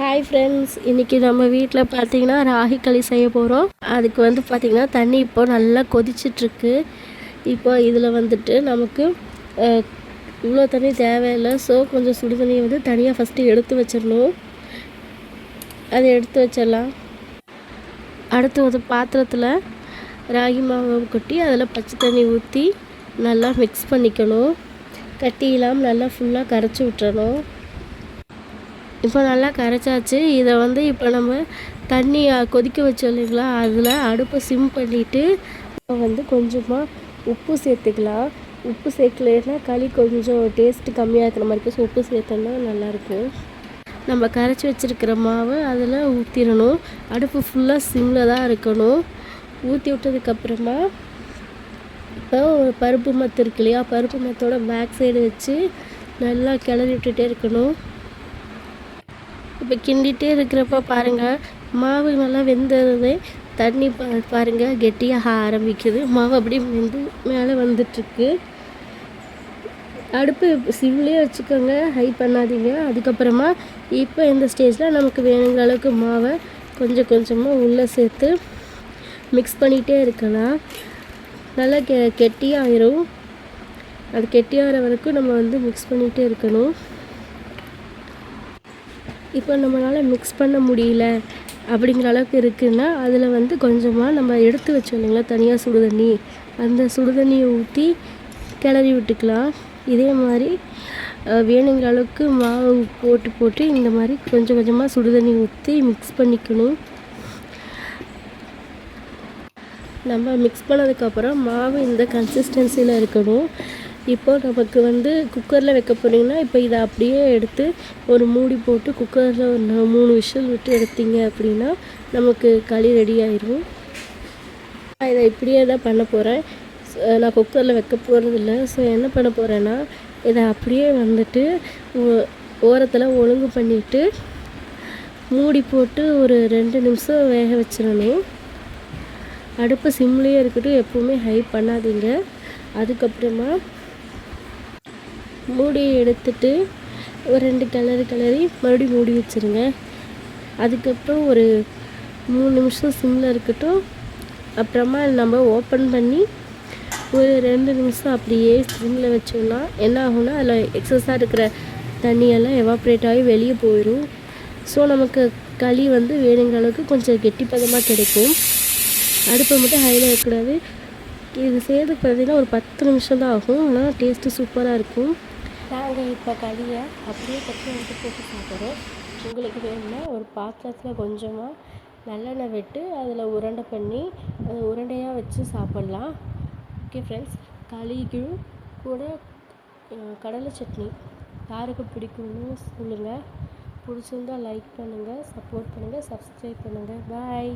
Hi friends இன்றைக்கி நம்ம வீட்டில் பார்த்தீங்கன்னா ராகி களி செய்ய போகிறோம் அதுக்கு வந்து பார்த்திங்கன்னா தண்ணி இப்போ நல்லா கொதிச்சிட்ருக்கு. இப்போ இதில் வந்துட்டு நமக்கு இவ்வளோ தண்ணி தேவையில்லை. ஸோ கொஞ்சம் சுடு தண்ணியை வந்து தனியாக ஃபஸ்ட்டு எடுத்து வச்சிடணும். அதை எடுத்து வச்சிடலாம். அடுத்து ஒரு பாத்திரத்தில் ராகி மாவை கொட்டி அதில் பச்சை தண்ணி ஊற்றி நல்லா மிக்ஸ் பண்ணிக்கணும். கட்டி இல்லாமல் நல்லா ஃபுல்லாக கரைச்சி விட்டுறணும். இப்போ நல்லா கரைச்சாச்சு. இதை வந்து இப்போ நம்ம தண்ணி கொதிக்க வச்சோம் இல்லைங்களா? அதில் அடுப்பை சிம் பண்ணிவிட்டு வந்து கொஞ்சமாக உப்பு சேர்த்துக்கலாம். உப்பு சேர்க்கலன்னா களி கொஞ்சம் டேஸ்ட்டு கம்மியாக இருக்கிற மாதிரி இருக்கும். ஸோ உப்பு சேர்த்தோன்னா நல்லாயிருக்கும் நம்ம கரைச்சி வச்சுருக்கிற மாவை அதில் ஊற்றிடணும் அடுப்பு ஃபுல்லாக சிம்மில் தான் இருக்கணும். ஊற்றி விட்டதுக்கப்புறமா இப்போ ஒரு பருப்பு மத்து இருக்கு இல்லையா? பருப்பு மத்தோட பேக் சைடு வச்சு நல்லா கிளறி விட்டுட்டே இருக்கணும். இப்போ கிண்டிகிட்டே இருக்கிறப்ப பாருங்கள் மாவு நல்லா வெந்தது தண்ணி பா பாருங்கள் கெட்டியாக ஆரம்பிக்குது. மாவு அப்படியே வெந்து மேலே வந்துட்டுருக்கு. அடுப்பு சிம்லேயே வச்சுக்கோங்க ஹை பண்ணாதீங்க. அதுக்கப்புறமா இப்போ இந்த ஸ்டேஜில் நமக்கு வேணுங்கிற அளவுக்கு மாவை கொஞ்சம் கொஞ்சமாக உள்ளே சேர்த்து மிக்ஸ் பண்ணிகிட்டே இருக்கலாம். நல்லா கெ கெட்டியாகிரும் அது கெட்டியாகிற வரைக்கும் நம்ம வந்து மிக்ஸ் பண்ணிகிட்டே இருக்கணும். இப்போ நம்மளால் மிக்ஸ் பண்ண முடியல அப்படிங்கிற அளவுக்கு இருக்குன்னா அதில் வந்து கொஞ்சமாக நம்ம எடுத்து வச்சோம் இல்லைங்களா தனியாக சுடுதண்ணி அந்த சுடுதண்ணியை ஊற்றி கிளறி விட்டுக்கலாம். இதே மாதிரி வேணுங்கிற அளவுக்கு மாவு போட்டு போட்டு இந்த மாதிரி கொஞ்சம் கொஞ்சமாக சுடுதண்ணி ஊற்றி மிக்ஸ் பண்ணிக்கணும். நம்ம மிக்ஸ் பண்ணதுக்கப்புறம் மாவு இந்த கன்சிஸ்டன்சியில் இருக்கணும். இப்போ நமக்கு வந்து குக்கரில் வைக்க போகிறீங்கன்னா இப்போ இதை அப்படியே எடுத்து ஒரு மூடி போட்டு குக்கரில் ஒரு மூணு விஷல் விட்டு எடுத்தீங்க அப்படின்னா நமக்கு களி ரெடி ஆயிரும். நான் இதை இப்படியே தான் பண்ண போகிறேன் நான் குக்கரில் வைக்க போகிறதில்ல ஸோ என்ன பண்ண போகிறேன்னா இதை அப்படியே வந்துட்டு ஓரத்தில் ஒழுங்கு பண்ணிவிட்டு மூடி போட்டு ஒரு ரெண்டு நிமிஷம் வேக வச்சிடணும். அடுப்பு சிம்லேயே இருக்கட்டும் எப்போவுமே ஹை பண்ணாதீங்க. அதுக்கப்புறமா மூடி எடுத்துட்டு ஒரு ரெண்டு கிளறு கிளறி மறுபடியும் மூடி வச்சுருங்க. அதுக்கப்புறம் ஒரு மூணு நிமிஷம் சிம்மில் இருக்கட்டும். அப்புறமா நம்ம ஓப்பன் பண்ணி ஒரு ரெண்டு நிமிஷம் அப்படியே சிம்மில் வச்சோம்னா என்ன ஆகும்னா அதில் எக்ஸஸாக இருக்கிற தண்ணியெல்லாம் எவாப்ரேட் ஆகி வெளியே போயிடும் ஸோ நமக்கு களி வந்து வேணுங்கிற அளவுக்கு கொஞ்சம் கெட்டிப்பதமாக கிடைக்கும். அடுப்பை மட்டும் ஹையில் இருக்கக்கூடாது இது செய்யறதுக்கு பார்த்தீங்கன்னா ஒரு பத்து நிமிஷம் தான் ஆகும். ஆனால் டேஸ்ட்டு சூப்பராக இருக்கும். நாங்கள் இப்போ களியை அப்படியே கட்டி வந்து போட்டு சாப்பிட்றோம் உங்களுக்கு வேணும்னா ஒரு பாத்திரத்தில் கொஞ்சமாக நல்லெண்ணெய் விட்டு அதில் உருண்டை பண்ணி அதை உருண்டையாக வச்சு சாப்பிட்லாம். ஓகே ஃப்ரெண்ட்ஸ் களிக்கும் கூட கடலை சட்னி. யாருக்கு பிடிக்கும்னு சொல்லுங்கள் பிடிச்சிருந்தா லைக் பண்ணுங்கள் சப்போர்ட் பண்ணுங்கள் சப்ஸ்கிரைப் பண்ணுங்கள் பாய்